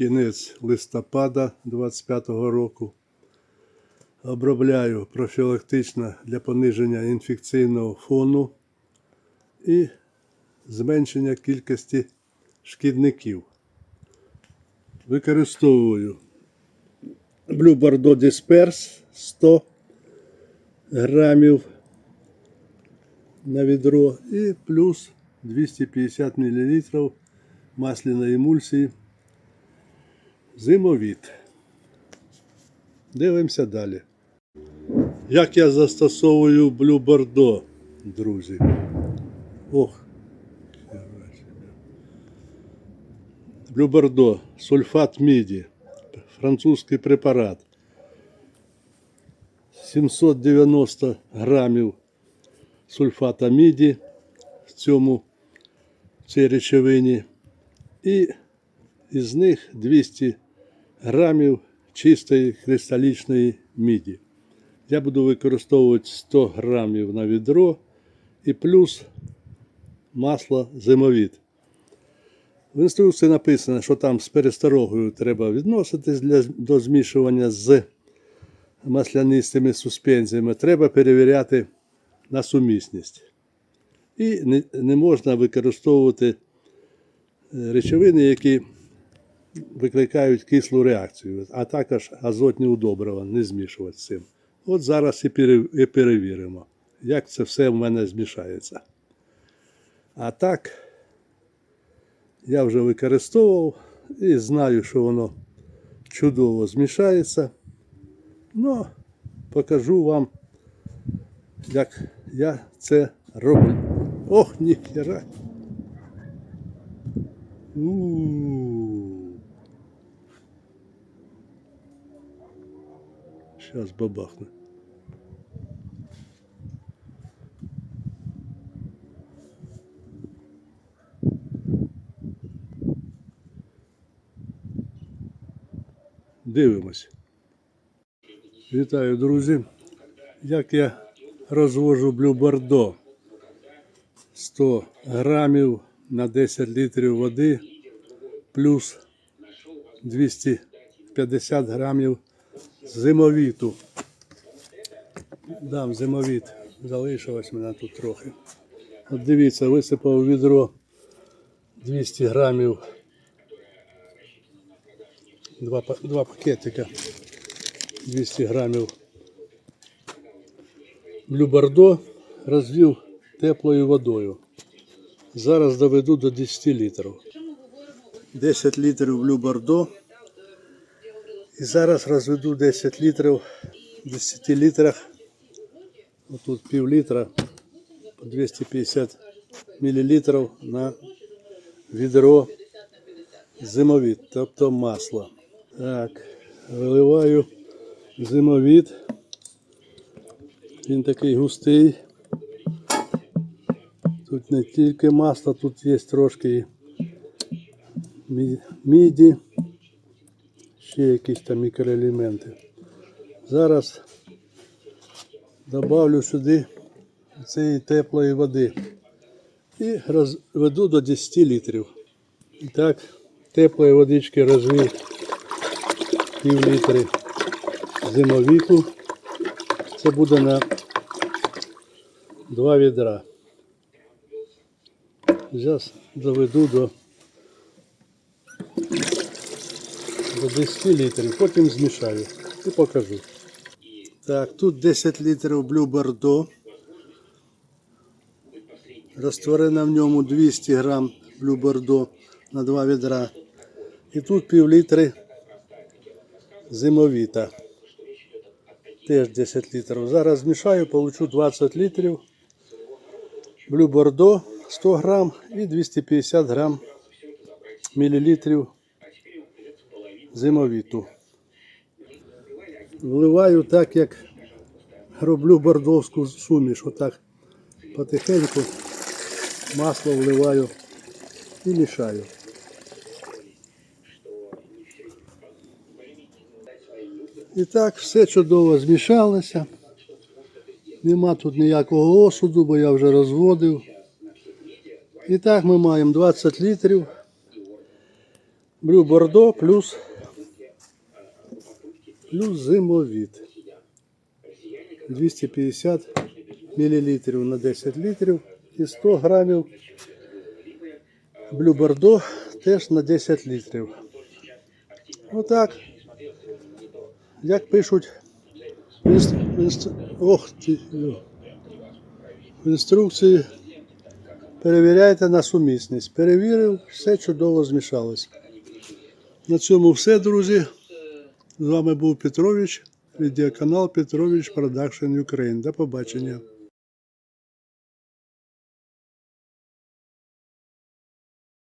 кінець листопада 25-го року. Обробляю профілактично для пониження інфекційного фону і зменшення кількості шкідників. Використовую Blue Bordeaux Disperse 100 грамів на відро і плюс 250 мл масляної емульсії зимовід. Дивимося далі. Як я застосовую Blue Bordeaux, друзі. Ох. Bordeaux, сульфат міді, французький препарат. 790 грамів сульфата міді в цьому в цій речовині. І із них 200 грамів чистої кристалічної міді. Я буду використовувати 100 грамів на відро і плюс масло зимовід. В інструкції написано, що там з пересторогою треба відноситись для, до змішування з маслянистими суспензіями. Треба перевіряти на сумісність. І не, не можна використовувати е, речовини, які викликають кислу реакцію, а також азотні удобрива, не змішувати з цим. От зараз і, перевіримо, як це все в мене змішається. А так, я вже використовував і знаю, що воно чудово змішається. Ну, покажу вам, як я це роблю. Ох, ніхера. У-у-у. Сейчас бабахне. Дивимось. Вітаю, друзі. Як я розвожу блю бордо 100 грамів на 10 літрів води плюс 250 грамів зимовіту. Дам зимовіт. Залишилось мене тут трохи. От дивіться, висипав відро 200 грамів. Два, два пакетика. 200 грамів блюбардо розвів теплою водою. Зараз доведу до 10 літрів. 10 літрів блюбардо. І зараз розведу 10 літрів в 10 літрах. Отут пів літра по 250 мл на відро зимовід, тобто масло. Так, виливаю зимовід. Він такий густий. Тут не тільки масло, тут є трошки міді, ще якісь там мікроелементи. Зараз добавлю сюди цієї теплої води і розведу до 10 літрів. І так, теплої водички розвів пів літри зимовіку. Це буде на два відра. Зараз доведу до, до 10 літрів, потім змішаю і покажу. Так, тут 10 літрів Blue Bordeaux. Розтворено в ньому 200 грам Blue Bordeaux на 2 відра. І тут пів літри зимовіта. Теж 10 літрів. Зараз змішаю, получу 20 літрів. Блю Бордо 100 грам і 250 грам мілілітрів зимовіту. Вливаю так, як роблю бордовську суміш. Отак потихеньку масло вливаю і мішаю. І так все чудово змішалося. Нема тут ніякого осуду, бо я вже розводив. І так ми маємо 20 літрів Блю Бордо плюс, плюс зимовід. 250 мл на 10 літрів і 100 грамів Блю Бордо теж на 10 літрів. Отак. Як пишуть Ох ти. В інструкції перевіряйте на сумісність. Перевірив, все чудово змішалось. На цьому все, друзі. З вами був Петрович, відеоканал Петрович Продакшн Україн. До побачення.